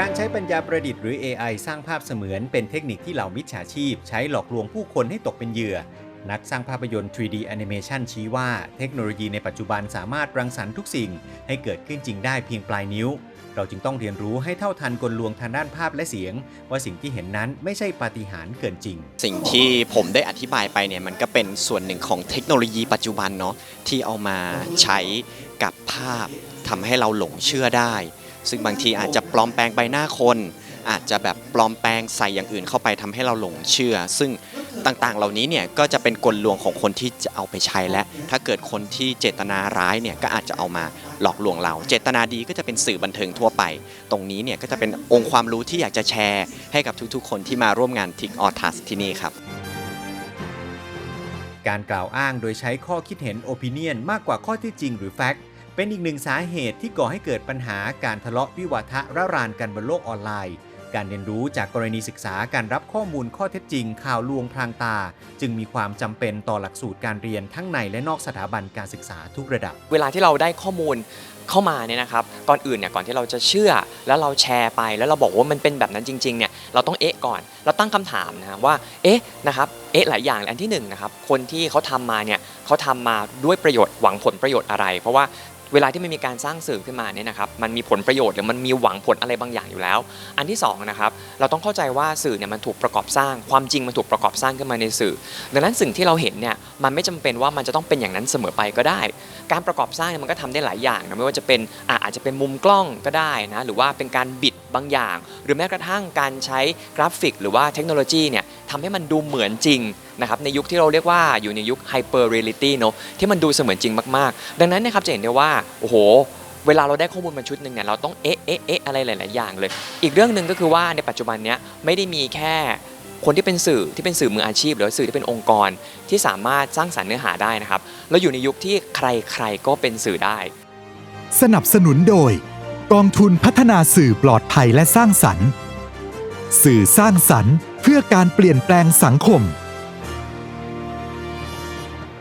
การใช้ปัญญาประดิษฐ์หรือ AI สร้างภาพเสมือนเป็นเทคนิคที่เหล่ามิจฉาชีพ ใช้หลอกลวงผู้คนให้ตกเป็นเหยื่อ นักสร้างภาพยนตร์ 3D Animation ชี้ว่า เทคโนโลยีในปัจจุบันสามารถรังสรรค์ทุกสิ่ง ให้เกิดขึ้นจริงได้เพียงปลายนิ้ว เราจึงต้องเรียนรู้ให้เท่าทันกลลวงทางด้านภาพและเสียง ว่าสิ่งที่เห็นนั้นไม่ใช่ปาฏิหาริย์เกินจริง สิ่งที่ผมได้อธิบายไปเนี่ยมันก็เป็นส่วนหนึ่งของเทคโนโลยีปัจจุบันเนาะที่เอามาใช้กับภาพทำให้เราหลงเชื่อได้ ซึ่งบางทีอาจจะปลอมแปลงใบหน้าคน อาจจะแบบปลอมแปลงใส่อย่างอื่นเข้าไปทำให้เราหลงเชื่อ ซึ่งต่างๆ เหล่านี้เนี่ยก็จะเป็นกลลวงของคนที่จะเอาไปใช้และ ถ้าเกิดคนที่เจตนาร้ายเนี่ยก็อาจจะเอามาหลอกลวงเรา เจตนาดีก็จะเป็นสื่อบันเทิงทั่วไป ตรงนี้เนี่ยก็จะเป็นองค์ความรู้ที่อยากจะแชร์ ให้กับทุกๆ คนที่มาร่วมงาน Tick or Task ที่นี่ครับการกล่าวอ้างโดยใช้ข้อคิดเห็น opinion มากกว่าข้อที่จริงหรือ fact เป็นอีกหนึ่งสาเหตุที่ก่อให้เกิดปัญหาการทะเลาะวิวาทะระรานกันบนโลกออนไลน์ การเรียนรู้จากกรณีศึกษาการรับข้อมูลข้อเท็จจริง ข่าวลวงพรางตา จึงมีความจำเป็นต่อหลักสูตรการเรียนทั้งในและนอกสถาบันการศึกษาทุกระดับ เวลาที่เราได้ข้อมูลเข้ามาเนี่ยนะครับก่อนอื่นเนี่ยก่อนที่เราจะเชื่อแล้วเราแชร์ไปแล้วเราบอกว่ามันเป็นแบบนั้นจริงๆเนี่ยเราต้องเอ๊ะก่อนเราตั้งคำถามนะว่าเอ๊ะนะครับเอ๊ะหลายอย่างอันที่หนึ่งนะครับคนที่เขาทำมาเนี่ยเขาทำมาด้วยประโยชน์หวังผลประโยชน์อะไร เพราะว่า เวลาที่มันมีการสร้างสื่อขึ้นมาเนี่ยนะครับมันมีผลประโยชน์หรือมันมีหวังผลอะไรบางอย่างอยู่แล้ว อันที่สองนะครับเราต้องเข้าใจว่าสื่อเนี่ยมันถูกประกอบสร้าง ความจริงมันถูกประกอบสร้างขึ้นมาในสื่อ ดังนั้นสิ่งที่เราเห็นเนี่ยมันไม่จำเป็นว่ามันจะต้องเป็นอย่างนั้นเสมอไปก็ได้ การประกอบสร้างเนี่ยมันก็ทำได้หลายอย่างนะไม่ว่าจะเป็นอาจจะเป็นมุมกล้องก็ได้นะหรือว่าเป็นการบิดบางอย่าง หรือแม้กระทั่งการใช้กราฟิก หรือว่าเทคโนโลยีเนี่ย ทำให้มันดูเหมือนจริงนะครับในยุคที่เราเรียกว่าอยู่ในยุคไฮเปอร์เรียลิตี้เนาะที่มันดูเสมือนจริงมากๆ ดังนั้นนะครับจะเห็นได้ว่าโอ้โหเวลาเราได้ข้อมูลมาชุดหนึ่งเนี่ยเราต้องเอ๊ะเอ๊ะเอ๊ะอะไรหลาย ๆ อย่างเลย อีกเรื่องหนึ่งก็คือว่าในปัจจุบันเนี้ยไม่ได้มีแค่คนที่เป็นสื่อที่เป็นสื่อมืออาชีพ หรือสื่อที่เป็นองค์กรที่สามารถสร้างสรรค์เนื้อหาได้นะครับเราอยู่ในยุคที่ใครๆก็เป็นสื่อได้ สนับสนุนโดย กองทุนพัฒนาสื่อปลอดภัยและสร้างสรรค์ สื่อสร้างสรรค์ พื่อการเปลี่ยนแปลงสังคม